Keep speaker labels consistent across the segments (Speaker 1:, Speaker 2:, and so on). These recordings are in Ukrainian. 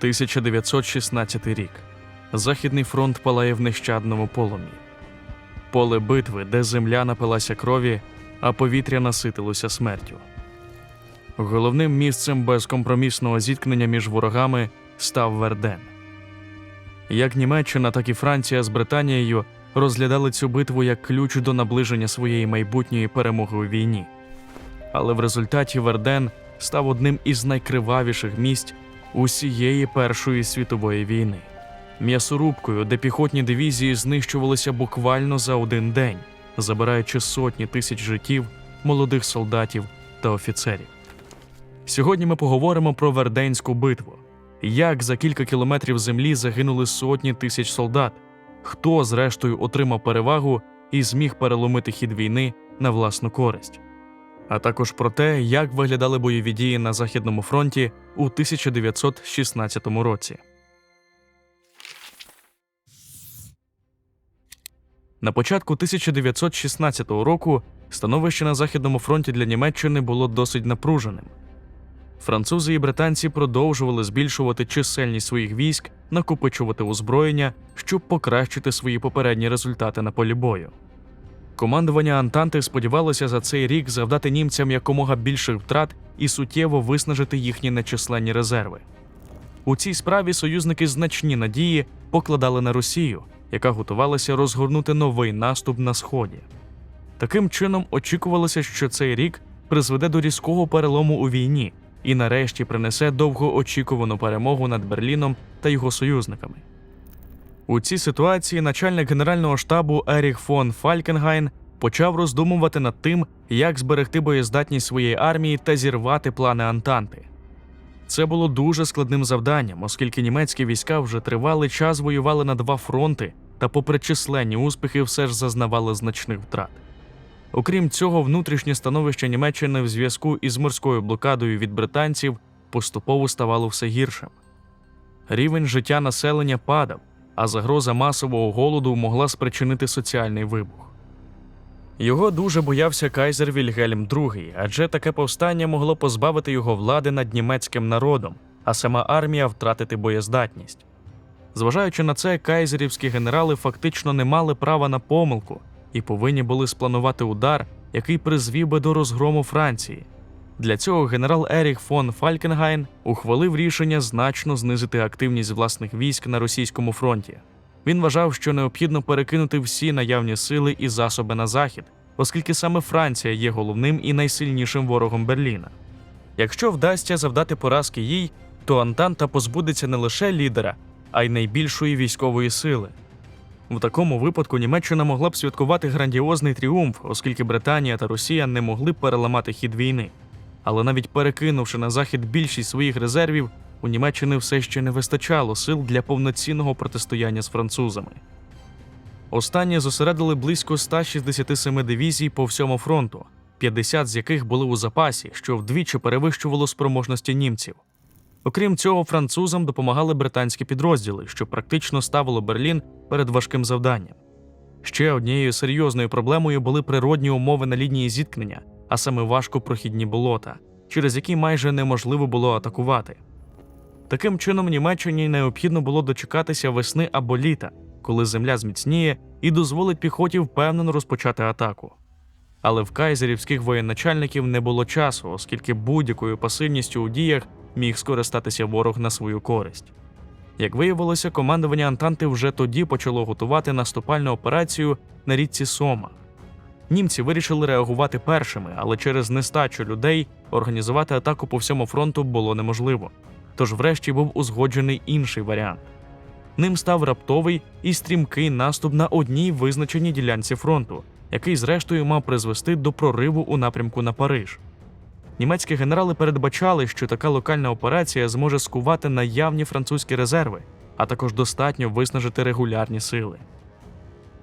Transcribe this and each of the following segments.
Speaker 1: 1916 рік. Західний фронт палає в нещадному полум'ї. Поле битви, де земля напилася крові, а повітря наситилося смертю. Головним місцем безкомпромісного зіткнення між ворогами став Верден. Як Німеччина, так і Франція з Британією розглядали цю битву як ключ до наближення своєї майбутньої перемоги у війні. Але в результаті Верден став одним із найкривавіших місць усієї Першої світової війни. М'ясорубкою, де піхотні дивізії знищувалися буквально за один день, забираючи сотні тисяч життів молодих солдатів та офіцерів. Сьогодні ми поговоримо про Верденську битву. Як за кілька кілометрів землі загинули сотні тисяч солдат, хто, зрештою, отримав перевагу і зміг переломити хід війни на власну користь, а також про те, як виглядали бойові дії на Західному фронті у 1916 році. На початку 1916 року становище на Західному фронті для Німеччини було досить напруженим. Французи і британці продовжували збільшувати чисельність своїх військ, накопичувати озброєння, щоб покращити свої попередні результати на полі бою. Командування Антанти сподівалося за цей рік завдати німцям якомога більших втрат і суттєво виснажити їхні нечисленні резерви. У цій справі союзники значні надії покладали на Росію, яка готувалася розгорнути новий наступ на сході. Таким чином очікувалося, що цей рік призведе до різкого перелому у війні і нарешті принесе довгоочікувану перемогу над Берліном та його союзниками. У цій ситуації начальник генерального штабу Еріх фон Фалькенгайн почав роздумувати над тим, як зберегти боєздатність своєї армії та зірвати плани Антанти. Це було дуже складним завданням, оскільки німецькі війська вже тривалий час воювали на два фронти та, попри численні успіхи, все ж зазнавали значних втрат. Окрім цього, внутрішнє становище Німеччини в зв'язку із морською блокадою від британців поступово ставало все гіршим. Рівень життя населення падав, а загроза масового голоду могла спричинити соціальний вибух. Його дуже боявся кайзер Вільгельм II, адже таке повстання могло позбавити його влади над німецьким народом, а сама армія втратити боєздатність. Зважаючи на це, кайзерівські генерали фактично не мали права на помилку і повинні були спланувати удар, який призвів би до розгрому Франції. Для цього генерал Еріх фон Фалькенгайн ухвалив рішення значно знизити активність власних військ на російському фронті. Він вважав, що необхідно перекинути всі наявні сили і засоби на захід, оскільки саме Франція є головним і найсильнішим ворогом Берліна. Якщо вдасться завдати поразки їй, то Антанта позбудеться не лише лідера, а й найбільшої військової сили. В такому випадку Німеччина могла б святкувати грандіозний тріумф, оскільки Британія та Росія не могли переламати хід війни. Але навіть перекинувши на захід більшість своїх резервів, у Німеччини все ще не вистачало сил для повноцінного протистояння з французами. Останні зосередили близько 167 дивізій по всьому фронту, 50 з яких були у запасі, що вдвічі перевищувало спроможності німців. Окрім цього, французам допомагали британські підрозділи, що практично ставило Берлін перед важким завданням. Ще однією серйозною проблемою були природні умови на лінії зіткнення, а саме важкопрохідні болота, через які майже неможливо було атакувати. Таким чином, Німеччині необхідно було дочекатися весни або літа, коли земля зміцніє і дозволить піхоті впевнено розпочати атаку. Але в кайзерівських воєначальників не було часу, оскільки будь-якою пасивністю у діях міг скористатися ворог на свою користь. Як виявилося, командування Антанти вже тоді почало готувати наступальну операцію на річці Сома. Німці вирішили реагувати першими, але через нестачу людей організувати атаку по всьому фронту було неможливо. Тож, врешті, був узгоджений інший варіант. Ним став раптовий і стрімкий наступ на одній визначеній ділянці фронту, який, зрештою, мав призвести до прориву у напрямку на Париж. Німецькі генерали передбачали, що така локальна операція зможе скувати наявні французькі резерви, а також достатньо виснажити регулярні сили.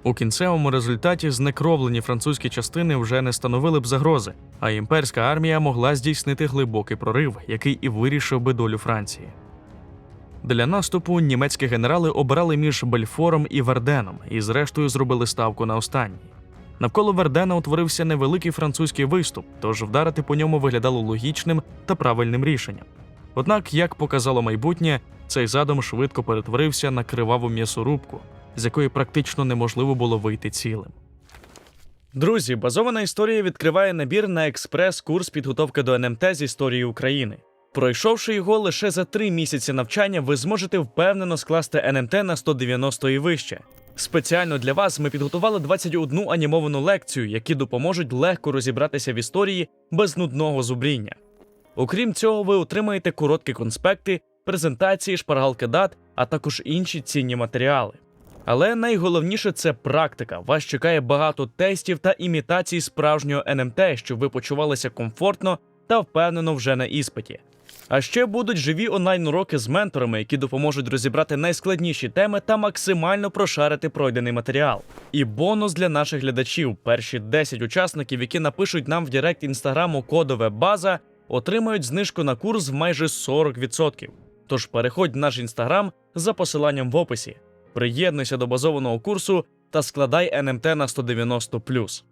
Speaker 1: У кінцевому результаті знекровлені французькі частини вже не становили б загрози, а імперська армія могла здійснити глибокий прорив, який і вирішив би долю Франції. Для наступу німецькі генерали обирали між Бельфором і Верденом і, зрештою, зробили ставку на останній. Навколо Вердена утворився невеликий французький виступ, тож вдарити по ньому виглядало логічним та правильним рішенням. Однак, як показало майбутнє, цей задум швидко перетворився на криваву м'ясорубку, з якої практично неможливо було вийти цілим. Друзі, базована історія відкриває набір на експрес-курс підготовки до НМТ з історії України. Пройшовши його лише за три місяці навчання, ви зможете впевнено скласти НМТ на 190 і вище. Спеціально для вас ми підготували 21 анімовану лекцію, які допоможуть легко розібратися в історії без нудного зубріння. Окрім цього, ви отримаєте короткі конспекти, презентації, шпаргалки дат, а також інші цінні матеріали. Але найголовніше це практика. Вас чекає багато тестів та імітацій справжнього НМТ, щоб ви почувалися комфортно та впевнено вже на іспиті. А ще будуть живі онлайн-уроки з менторами, які допоможуть розібрати найскладніші теми та максимально прошарити пройдений матеріал. І бонус для наших глядачів: перші 10 учасників, які напишуть нам в Директ інстаграму кодове база, отримають знижку на курс в майже 40%. Тож переходь в наш інстаграм за посиланням в описі. Приєднуйся до базованого курсу та складай НМТ на 190+.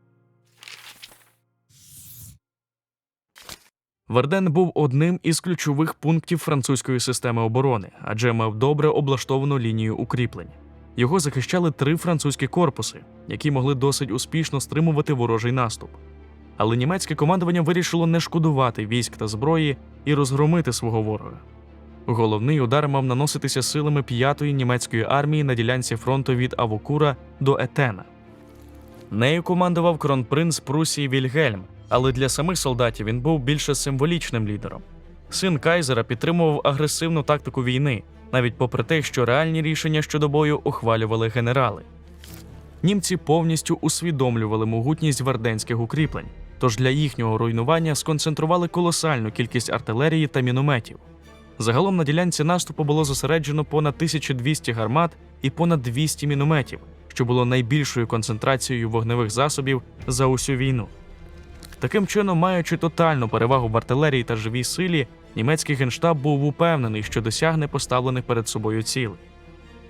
Speaker 1: Верден був одним із ключових пунктів французької системи оборони, адже мав добре облаштовану лінію укріплень. Його захищали три французькі корпуси, які могли досить успішно стримувати ворожий наступ. Але німецьке командування вирішило не шкодувати військ та зброї і розгромити свого ворога. Головний удар мав наноситися силами 5-ї німецької армії на ділянці фронту від Авокура до Етена. Нею командував кронпринц Прусії Вільгельм, але для самих солдатів він був більше символічним лідером. Син Кайзера підтримував агресивну тактику війни, навіть попри те, що реальні рішення щодо бою ухвалювали генерали. Німці повністю усвідомлювали могутність варденських укріплень, тож для їхнього руйнування сконцентрували колосальну кількість артилерії та мінометів. Загалом на ділянці наступу було зосереджено понад 1200 гармат і понад 200 мінометів, що було найбільшою концентрацією вогневих засобів за усю війну. Таким чином, маючи тотальну перевагу в артилерії та живій силі, німецький генштаб був упевнений, що досягне поставлених перед собою цілей.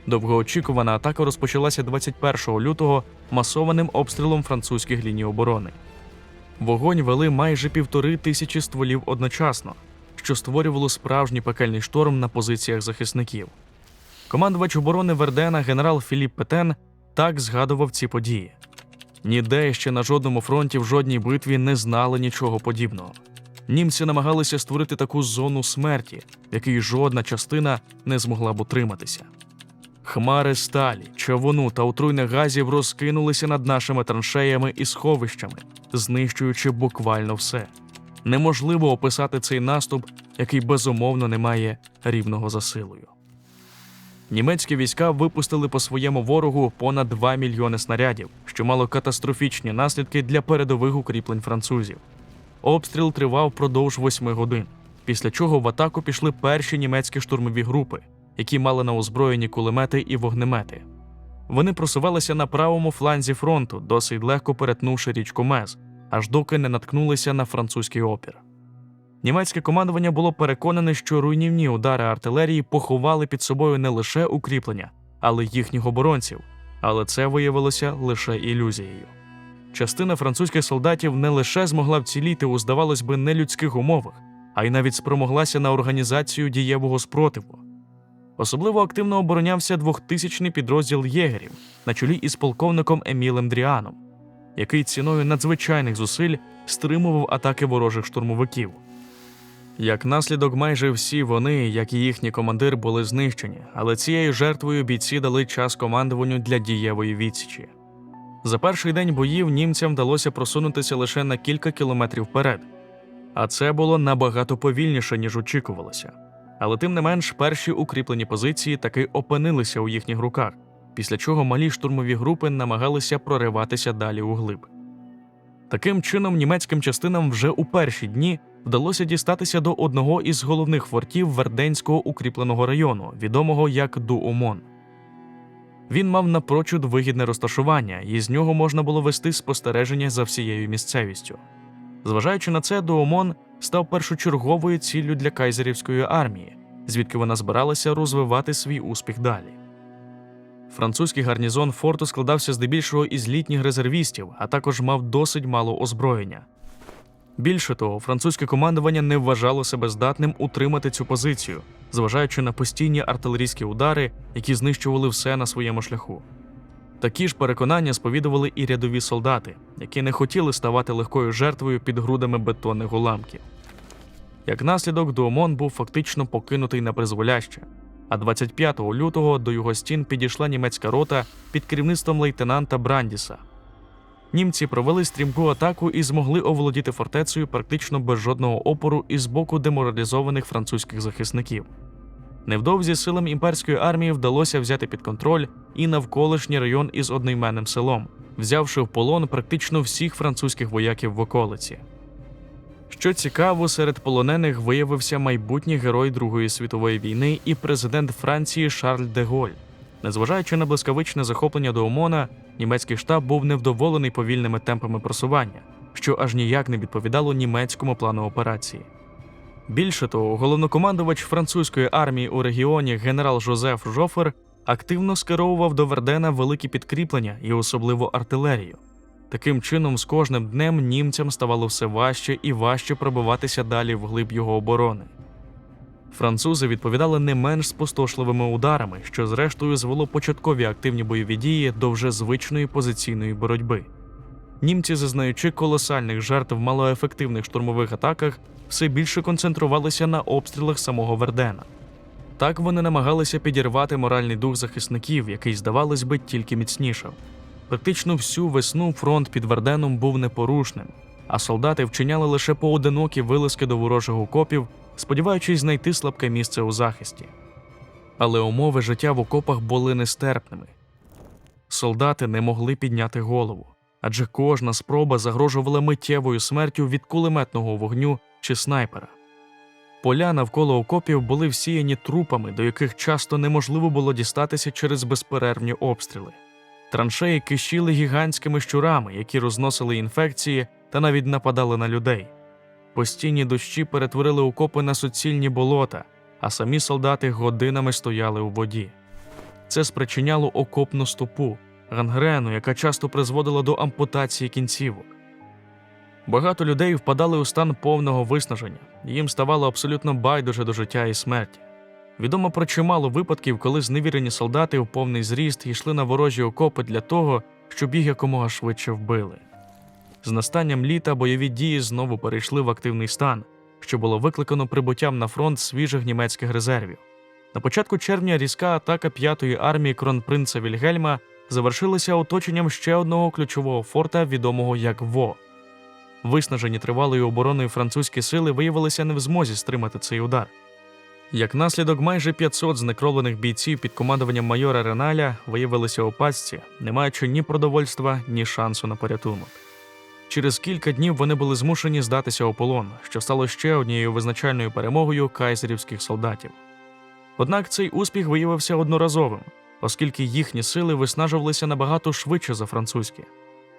Speaker 1: Довгоочікувана атака розпочалася 21 лютого масованим обстрілом французьких ліній оборони. Вогонь вели майже півтори тисячі стволів одночасно, що створювало справжній пекельний шторм на позиціях захисників. Командувач оборони Вердена генерал Філіп Петен так згадував ці події. Ніде ще на жодному фронті в жодній битві не знали нічого подібного. Німці намагалися створити таку зону смерті, в якій жодна частина не змогла б утриматися. Хмари сталі, човуну та отруйних газів розкинулися над нашими траншеями і сховищами, знищуючи буквально все. Неможливо описати цей наступ, який безумовно не має рівного за силою. Німецькі війська випустили по своєму ворогу понад 2 мільйони снарядів, що мало катастрофічні наслідки для передових укріплень французів. Обстріл тривав впродовж 8 годин, після чого в атаку пішли перші німецькі штурмові групи, які мали на озброєнні кулемети і вогнемети. Вони просувалися на правому фланзі фронту, досить легко перетнувши річку Мез, аж доки не наткнулися на французький опір. Німецьке командування було переконане, що руйнівні удари артилерії поховали під собою не лише укріплення, але й їхніх оборонців. Але це виявилося лише ілюзією. Частина французьких солдатів не лише змогла вціліти у, здавалось би, нелюдських умовах, а й навіть спромоглася на організацію дієвого спротиву. Особливо активно оборонявся 2000-й підрозділ єгерів на чолі із полковником Емілем Дріаном, який ціною надзвичайних зусиль стримував атаки ворожих штурмовиків. Як наслідок, майже всі вони, як і їхній командир, були знищені, але цією жертвою бійці дали час командуванню для дієвої відсічі. За перший день боїв німцям вдалося просунутися лише на кілька кілометрів вперед, а це було набагато повільніше, ніж очікувалося. Але тим не менш, перші укріплені позиції таки опинилися у їхніх руках, після чого малі штурмові групи намагалися прориватися далі углиб. Таким чином, німецьким частинам вже у перші дні вдалося дістатися до одного із головних фортів Верденського укріпленого району, відомого як Дуомон. Він мав напрочуд вигідне розташування, і з нього можна було вести спостереження за всією місцевістю. Зважаючи на це, Дуомон став першочерговою ціллю для кайзерівської армії, звідки вона збиралася розвивати свій успіх далі. Французький гарнізон форту складався здебільшого із літніх резервістів, а також мав досить мало озброєння. Більше того, французьке командування не вважало себе здатним утримати цю позицію, зважаючи на постійні артилерійські удари, які знищували все на своєму шляху. Такі ж переконання сповідували і рядові солдати, які не хотіли ставати легкою жертвою під грудами бетонних уламків. Як наслідок, Дуомон був фактично покинутий на призволяще, а 25 лютого до його стін підійшла німецька рота під керівництвом лейтенанта Брандіса. Німці провели стрімку атаку і змогли оволодіти фортецею практично без жодного опору із боку деморалізованих французьких захисників. Невдовзі силам імперської армії вдалося взяти під контроль і навколишній район із одноіменним селом, взявши в полон практично всіх французьких вояків в околиці. Що цікаво, серед полонених виявився майбутній герой Другої світової війни і президент Франції Шарль де Голь. Незважаючи на блискавичне захоплення до ОМОНа, німецький штаб був невдоволений повільними темпами просування, що аж ніяк не відповідало німецькому плану операції. Більше того, головнокомандувач французької армії у регіоні генерал Жозеф Жофер активно скеровував до Вердена великі підкріплення і особливо артилерію. Таким чином, з кожним днем німцям ставало все важче і важче пробиватися далі вглиб його оборони. Французи відповідали не менш спустошливими ударами, що зрештою звело початкові активні бойові дії до вже звичної позиційної боротьби. Німці, зазнаючи колосальних жертв в малоефективних штурмових атаках, все більше концентрувалися на обстрілах самого Вердена. Так вони намагалися підірвати моральний дух захисників, який, здавалось би, тільки міцнішав. Практично всю весну фронт під Верденом був непорушним, а солдати вчиняли лише поодинокі вилазки до ворожих окопів, сподіваючись знайти слабке місце у захисті. Але умови життя в окопах були нестерпними. Солдати не могли підняти голову, адже кожна спроба загрожувала миттєвою смертю від кулеметного вогню чи снайпера. Поля навколо окопів були всіяні трупами, до яких часто неможливо було дістатися через безперервні обстріли. Траншеї кишіли гігантськими щурами, які розносили інфекції та навіть нападали на людей. Постійні дощі перетворили окопи на суцільні болота, а самі солдати годинами стояли у воді. Це спричиняло окопну стопу, гангрену, яка часто призводила до ампутації кінцівок. Багато людей впадали у стан повного виснаження, їм ставало абсолютно байдуже до життя і смерті. Відомо про чимало випадків, коли зневірені солдати у повний зріст йшли на ворожі окопи для того, щоб їх якомога швидше вбили. З настанням літа бойові дії знову перейшли в активний стан, що було викликано прибуттям на фронт свіжих німецьких резервів. На початку червня різка атака п'ятої армії кронпринца Вільгельма завершилася оточенням ще одного ключового форта, відомого як Во. Виснажені тривалою обороною французькі сили виявилися не в змозі стримати цей удар. Як наслідок, майже 500 знекровлених бійців під командуванням майора Реналя виявилися у пастці, не маючи ні продовольства, ні шансу на порятунок. Через кілька днів вони були змушені здатися у полон, що стало ще однією визначальною перемогою кайзерівських солдатів. Однак цей успіх виявився одноразовим, оскільки їхні сили виснажувалися набагато швидше за французькі.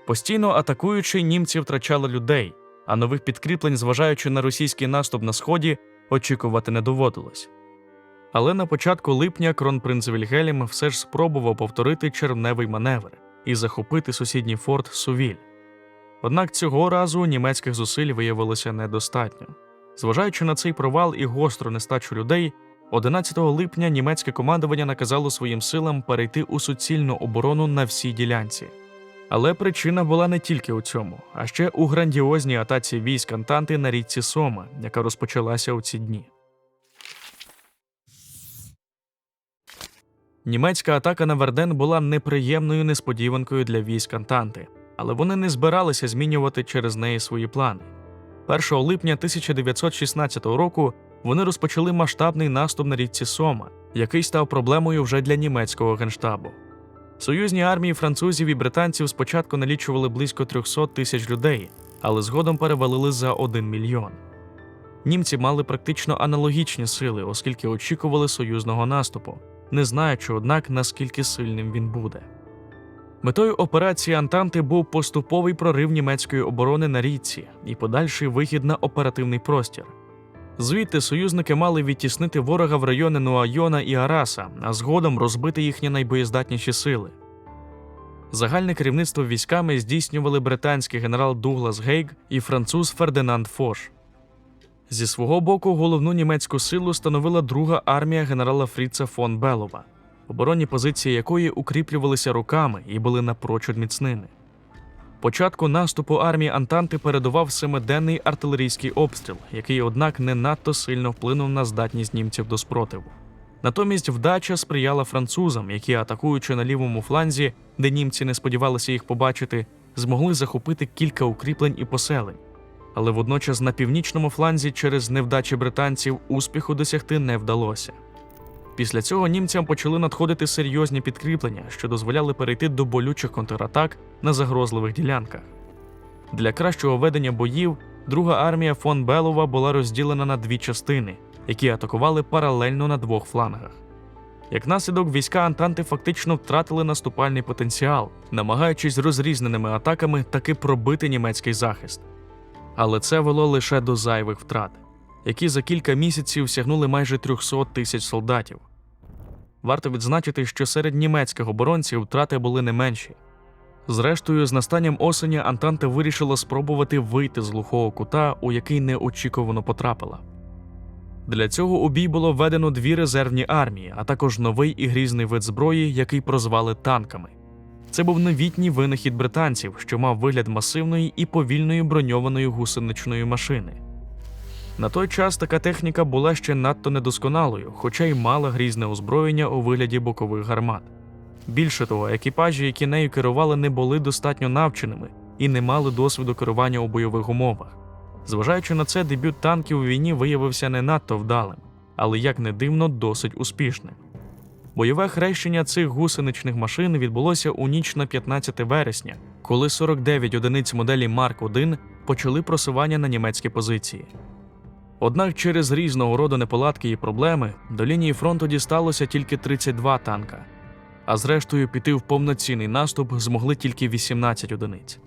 Speaker 1: Постійно атакуючи, німці втрачали людей, а нових підкріплень, зважаючи на російський наступ на сході, очікувати не доводилось. Але на початку липня кронпринц Вільгельм все ж спробував повторити червневий маневр і захопити сусідній форт Сувіль. Однак цього разу німецьких зусиль виявилося недостатньо. Зважаючи на цей провал і гостру нестачу людей, 11 липня німецьке командування наказало своїм силам перейти у суцільну оборону на всій ділянці. Але причина була не тільки у цьому, а ще у грандіозній атаці військ Антанти на річці Сома, яка розпочалася у ці дні. Німецька атака на Верден була неприємною несподіванкою для військ Антанти, але вони не збиралися змінювати через неї свої плани. 1 липня 1916 року вони розпочали масштабний наступ на річці Сома, який став проблемою вже для німецького генштабу. Союзні армії французів і британців спочатку налічували близько 300 тисяч людей, але згодом перевалили за 1 мільйон. Німці мали практично аналогічні сили, оскільки очікували союзного наступу, не знаючи, однак, наскільки сильним він буде. Метою операції Антанти був поступовий прорив німецької оборони на річці і подальший вихід на оперативний простір. Звідти союзники мали відтіснити ворога в райони Нуайона і Араса, а згодом розбити їхні найбоєздатніші сили. Загальне керівництво військами здійснювали британський генерал Дуглас Гейг і француз Фердинанд Фош. Зі свого боку, головну німецьку силу становила друга армія генерала Фріца фон Белова, оборонні позиції якої укріплювалися руками і були напрочуд міцними. Початку наступу армії Антанти передував семиденний артилерійський обстріл, який, однак, не надто сильно вплинув на здатність німців до спротиву. Натомість вдача сприяла французам, які, атакуючи на лівому фланзі, де німці не сподівалися їх побачити, змогли захопити кілька укріплень і поселень. Але водночас на північному фланзі через невдачі британців успіху досягти не вдалося. Після цього німцям почали надходити серйозні підкріплення, що дозволяли перейти до болючих контратак на загрозливих ділянках. Для кращого ведення боїв друга армія фон Белова була розділена на дві частини, які атакували паралельно на двох флангах. Як наслідок, війська Антанти фактично втратили наступальний потенціал, намагаючись розрізненими атаками таки пробити німецький захист. Але це вело лише до зайвих втрат, які за кілька місяців сягнули майже 300 тисяч солдатів. Варто відзначити, що серед німецьких оборонців втрати були не менші. Зрештою, з настанням осені Антанта вирішила спробувати вийти з глухого кута, у який неочікувано потрапила. Для цього у бій було введено дві резервні армії, а також новий і грізний вид зброї, який прозвали танками. Це був новітній винахід британців, що мав вигляд масивної і повільної броньованої гусеничної машини. На той час така техніка була ще надто недосконалою, хоча й мала грізне озброєння у вигляді бокових гармат. Більше того, екіпажі, які нею керували, не були достатньо навченими і не мали досвіду керування у бойових умовах. Зважаючи на це, дебют танків у війні виявився не надто вдалим, але як не дивно, досить успішним. Бойове хрещення цих гусеничних машин відбулося у ніч на 15 вересня, коли 49 одиниць моделі Марк 1 почали просування на німецькі позиції. Однак через різного роду неполадки і проблеми до лінії фронту дісталося тільки 32 танка, а зрештою піти в повноцінний наступ змогли тільки 18 одиниць.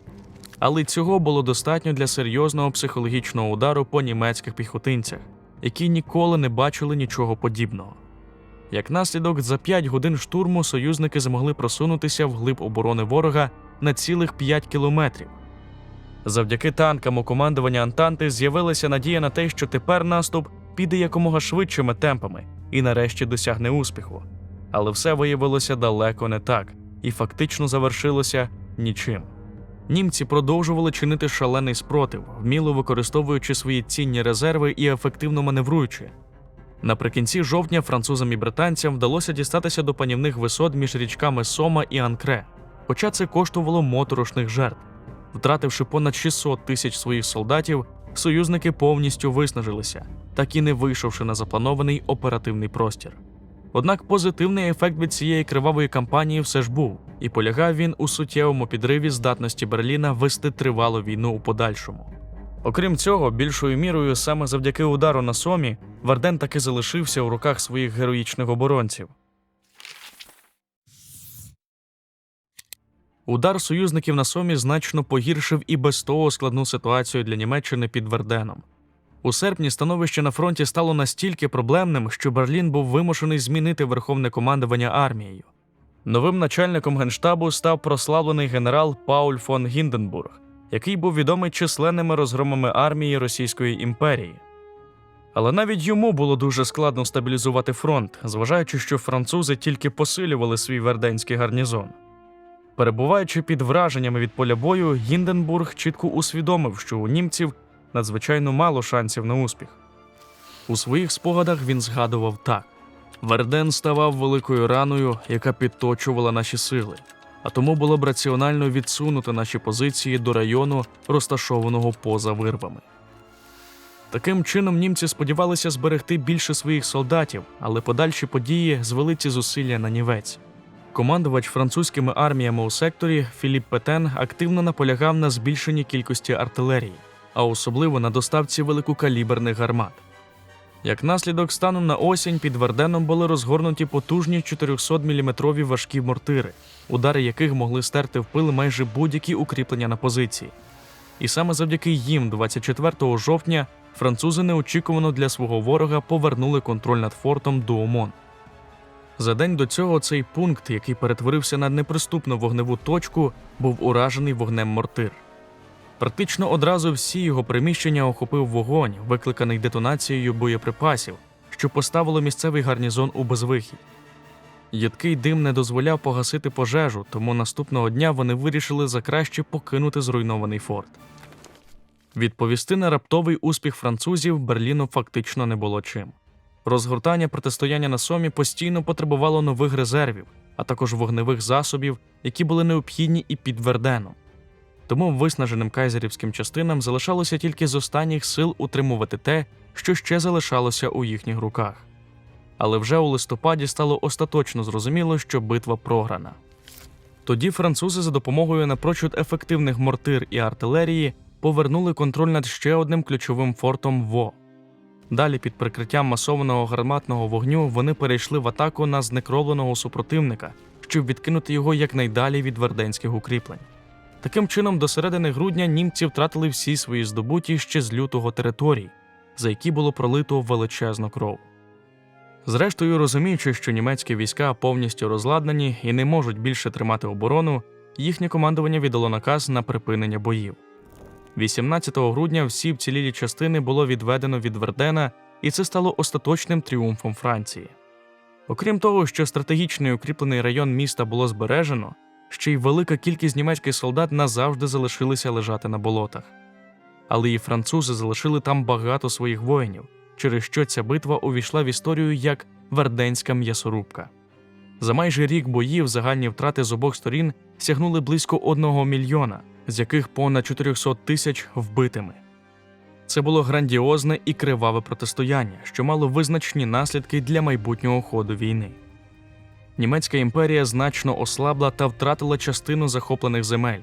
Speaker 1: Але цього було достатньо для серйозного психологічного удару по німецьких піхотинцях, які ніколи не бачили нічого подібного. Як наслідок, за 5 годин штурму союзники змогли просунутися в глиб оборони ворога на цілих 5 кілометрів. Завдяки танкам у командування Антанти з'явилася надія на те, що тепер наступ піде якомога швидшими темпами і нарешті досягне успіху. Але все виявилося далеко не так, і фактично завершилося нічим. Німці продовжували чинити шалений спротив, вміло використовуючи свої цінні резерви і ефективно маневруючи. Наприкінці жовтня французам і британцям вдалося дістатися до панівних висот між річками Сома і Анкре, хоча це коштувало моторошних жертв. Втративши понад 600 тисяч своїх солдатів, союзники повністю виснажилися, так і не вийшовши на запланований оперативний простір. Однак позитивний ефект від цієї кривавої кампанії все ж був, і полягав він у суттєвому підриві здатності Берліна вести тривалу війну у подальшому. Окрім цього, більшою мірою саме завдяки удару на Сомі Варден таки залишився у руках своїх героїчних оборонців. Удар союзників на Сомі значно погіршив і без того складну ситуацію для Німеччини під Верденом. У серпні становище на фронті стало настільки проблемним, що Берлін був вимушений змінити верховне командування армією. Новим начальником генштабу став прославлений генерал Пауль фон Гінденбург, який був відомий численними розгромами армії Російської імперії. Але навіть йому було дуже складно стабілізувати фронт, зважаючи, що французи тільки посилювали свій верденський гарнізон. Перебуваючи під враженнями від поля бою, Гінденбург чітко усвідомив, що у німців надзвичайно мало шансів на успіх. У своїх спогадах він згадував так: Верден ставав великою раною, яка підточувала наші сили, а тому було б раціонально відсунути наші позиції до району, розташованого поза вирвами. Таким чином німці сподівалися зберегти більше своїх солдатів, але подальші події звели ці зусилля на нівець. Командувач французькими арміями у секторі Філіп Петен активно наполягав на збільшенні кількості артилерії, а особливо на доставці великокаліберних гармат. Як наслідок, станом на осінь під Верденом були розгорнуті потужні 400-мм важкі мортири, удари яких могли стерти в пил майже будь-які укріплення на позиції. І саме завдяки їм, 24 жовтня, французи неочікувано для свого ворога повернули контроль над фортом Дуомон. За день до цього цей пункт, який перетворився на неприступну вогневу точку, був уражений вогнем мортир. Практично одразу всі його приміщення охопив вогонь, викликаний детонацією боєприпасів, що поставило місцевий гарнізон у безвихідь. Їдкий дим не дозволяв погасити пожежу, тому наступного дня вони вирішили за краще покинути зруйнований форт. Відповісти на раптовий успіх французів Берліну фактично не було чим. Розгортання протистояння на Сомі постійно потребувало нових резервів, а також вогневих засобів, які були необхідні і під Верденом. Тому виснаженим кайзерівським частинам залишалося тільки з останніх сил утримувати те, що ще залишалося у їхніх руках. Але вже у листопаді стало остаточно зрозуміло, що битва програна. Тоді французи за допомогою напрочуд ефективних мортир і артилерії повернули контроль над ще одним ключовим фортом Во. Далі, під прикриттям масованого гарматного вогню, вони перейшли в атаку на знекровленого супротивника, щоб відкинути його якнайдалі від верденських укріплень. Таким чином, до середини грудня німці втратили всі свої здобуті ще з лютого території, за які було пролито величезну кров. Зрештою, розуміючи, що німецькі війська повністю розладнані і не можуть більше тримати оборону, їхнє командування віддало наказ на припинення боїв. 18 грудня всі вцілілі частини було відведено від Вердена, і це стало остаточним тріумфом Франції. Окрім того, що стратегічний укріплений район міста було збережено, ще й велика кількість німецьких солдат назавжди залишилися лежати на болотах. Але і французи залишили там багато своїх воїнів, через що ця битва увійшла в історію як Верденська м'ясорубка. За майже рік боїв загальні втрати з обох сторін сягнули близько одного мільйона, з яких понад 400 тисяч вбитими. Це було грандіозне і криваве протистояння, що мало визначні наслідки для майбутнього ходу війни. Німецька імперія значно ослабла та втратила частину захоплених земель.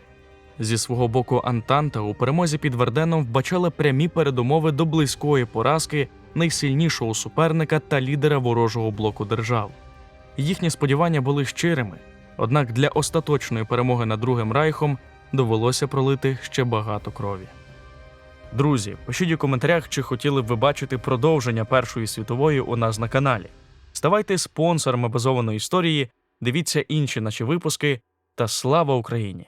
Speaker 1: Зі свого боку, Антанта у перемозі під Верденом вбачала прямі передумови до близької поразки найсильнішого суперника та лідера ворожого блоку держав. Їхні сподівання були щирими, однак для остаточної перемоги над Другим Райхом довелося пролити ще багато крові. Друзі, пишіть у коментарях, чи хотіли б ви бачити продовження Першої світової у нас на каналі. Ставайте спонсорами базованої історії, дивіться інші наші випуски та слава Україні!